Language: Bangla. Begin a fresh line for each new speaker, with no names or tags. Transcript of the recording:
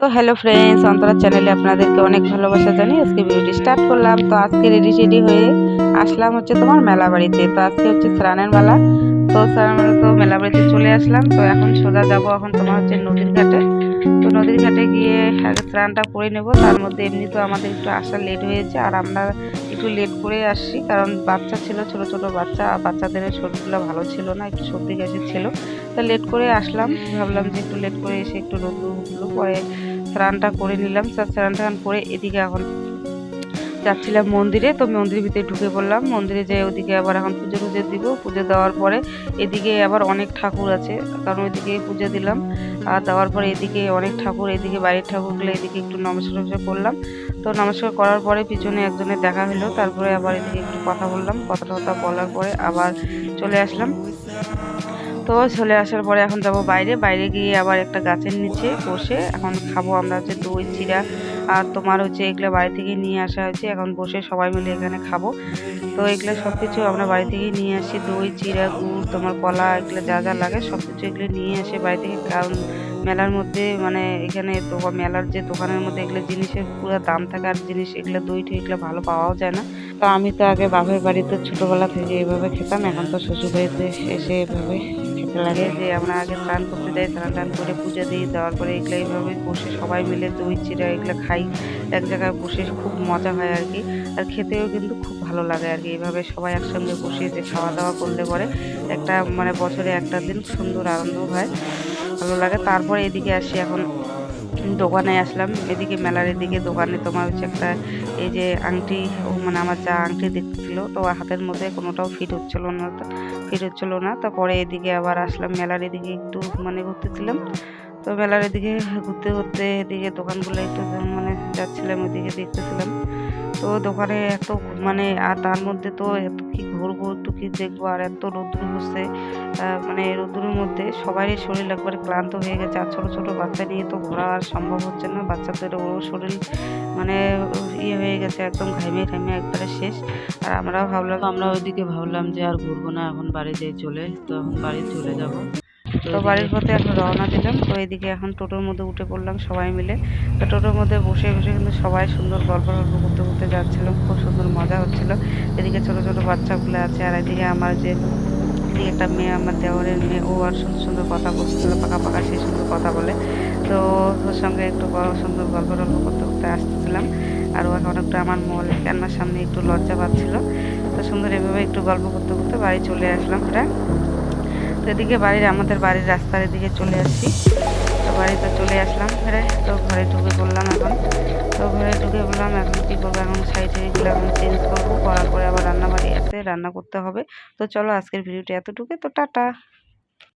তো হ্যালো ফ্রেন্ডস অন্তরা চ্যানেলে আপনাদেরকে অনেক ভালোবাসা জানি আজকে ভিডিওটি স্টার্ট করলাম। তো আজকে রেডি রেডি হয়ে আসলাম হচ্ছে তোমার মেলা বাড়িতে। তো আজকে হচ্ছে স্নানের মেলা। তো স্নানের তো মেলা বাড়িতে চলে আসলাম। তো এখন সোজা যাব এখন তোমার হচ্ছে নদীর ঘাটে। তো নদীর ঘাটে গিয়ে স্নানটা করে নেব। তার মধ্যে এমনি তো আমাদের একটু আসা লেট হয়েছে আর আমরা একটু লেট করে আসছি। কারণ বাচ্চা ছিল, ছোট ছোট বাচ্চা। বাচ্চাদের শরীরগুলো ভালো ছিল না, একটু সর্দি কাশি ছিল। তো লেট করে আসলাম। ভাবলাম যে একটু লেট করে এসে একটু রোদ পরে স্নানটা করে নিলাম। স্নান টান করে এদিকে এখন যাচ্ছিলাম মন্দিরে, তো মন্দিরের ভিতরে ঢুকে পড়লাম। মন্দিরে যেয়ে ওদিকে আবার এখন পুজো টুজো দিব। পুজো দেওয়ার পরে এদিকে আবার অনেক ঠাকুর আছে, কারণ ওইদিকে পুজো দিলাম। আর দেওয়ার পরে এদিকে অনেক ঠাকুর, এদিকে বাড়ির ঠাকুরগুলো এদিকে একটু নমস্কার টমস্কার করলাম। তো নমস্কার করার পরে পিছনে একজনের দেখা হলো, তারপরে আবার এদিকে একটু কথা বললাম কথা টথা বলার পরে আবার চলে আসলাম। তো চলে আসার পরে এখন যাব বাইরে। বাইরে গিয়ে আবার একটা গাছের নিচে বসে এখন খাব আমরা হচ্ছে দই চিরা আর তোমার হচ্ছে এগুলো বাড়ি থেকে নিয়ে আসা হয়েছে। এখন বসে সবাই মিলে এখানে খাব। তো এগুলো সব কিছু আমরা বাড়ি থেকে নিয়ে আসি। দই চিরা গুড়, তোমার কলা, এগুলো যা যা লাগে সব কিছু এগুলো নিয়ে আসে বাড়ি থেকে কারণ মেলার মধ্যে মানে এখানে তো মেলার যে দোকানের মধ্যে এগুলো জিনিসের পুরো দাম থাকে আর জিনিস এগুলো দই এগুলো ভালো পাওয়াও যায় না। তো আমি তো আগে বাপের বাড়িতে ছোটোবেলা থেকে এভাবে খেতাম, এখন তো শ্বশুর বাড়িতে এসে এভাবে খেতে লাগে। যে আমরা আগে স্নান করতে যাই, স্নান টান করে পুজো দিই দেওয়ার পরে এগুলো এইভাবে বসে সবাই মিলে দই চিরা এগুলো খাই, এক জায়গায় বসে খুব মজা হয় আর কি। আর খেতেও কিন্তু খুব ভালো লাগে আর কি, এইভাবে সবাই একসঙ্গে বসে যে খাওয়া দাওয়া করলে পরে একটা মানে বছরে একটা দিন সুন্দর আনন্দ হয়, ভালো লাগে। তারপরে এদিকে আসি এখন দোকানে আসলাম, এদিকে মেলার এদিকে দোকানে তোমার হচ্ছে একটা এই যে আংটি মানে আমার যা আংটি দেখছিল, তো হাতের মধ্যে কোনোটাও ফিট হচ্ছিল না ফিট হচ্ছিল না তারপরে এদিকে আবার আসলাম, মেলার এদিকে একটু মানে ঘুরতেছিলাম, তো মেলার এদিকে ঘুরতে ঘুরতে এদিকে দোকানগুলো একটু মানে যাচ্ছিলাম, ওইদিকে দেখতেছিলাম তো দোকানে এত মানে আর তার মধ্যে তো এত কি ঘুরবো একটু কি দেখব, আর এত রোদ্দুর হচ্ছে মানে রোদ্দুরের মধ্যে সবারই শরীর একবারে ক্লান্ত হয়ে গেছে। আর ছোটো ছোটো বাচ্চা নিয়ে তো ঘোরা আর সম্ভব হচ্ছে না। বাচ্চাদেরও শরীর মানে ইয়ে হয়ে গেছে, একদম ঘামিয়ে ঘামিয়ে একবারে শেষ। আর আমরাও ভাবলাম আমরা ওইদিকে ভাবলাম যে আর ঘুরবো না, এখন বাড়ি যাই চলে, তো এখন বাড়ি চলে যাব। তো বাড়ির পথে এখন রওনা দিলাম। তো এদিকে এখন টোটোর মধ্যে উঠে পড়লাম সবাই মিলে। তো টোটোর মধ্যে বসে বসে কিন্তু সবাই সুন্দর গল্প গল্প করতে করতে যাচ্ছিলাম। খুব সুন্দর মজা হচ্ছিল। এদিকে ছোট ছোট বাচ্চাগুলো আছে আর এদিকে আমার যে, এদিকে একটা মেয়ে, আমার দেওয়ারের মেয়ে, ও আর সুন্দর সুন্দর কথা বলছিল, পাকা পাকা সে সুন্দর কথা বলে। তো ওর সঙ্গে একটু সুন্দর গল্প টল্প করতে করতে আসতেছিলাম। আর ও এখন আমার মল কান্নার সামনে একটু লজ্জা পাচ্ছিল। তো সুন্দর এভাবে একটু গল্প করতে করতে বাড়ি চলে আসলাম। এটা তো এদিকে বাড়ির আমাদের বাড়ির রাস্তার এদিকে চলে আসছি। তো বাড়িতে চলে আসলাম ফেরে তো ঘরে ঢুকে বললাম এখন। তো ঘরে ঢুকে বললাম এখন কী করব? এখন সাইড এগুলো এখন চেঞ্জ করব। করার পরে আবার রান্না বাড়ি রান্না করতে হবে। তো চলো আজকের ভিডিওটি এতটুকু তো টাটা।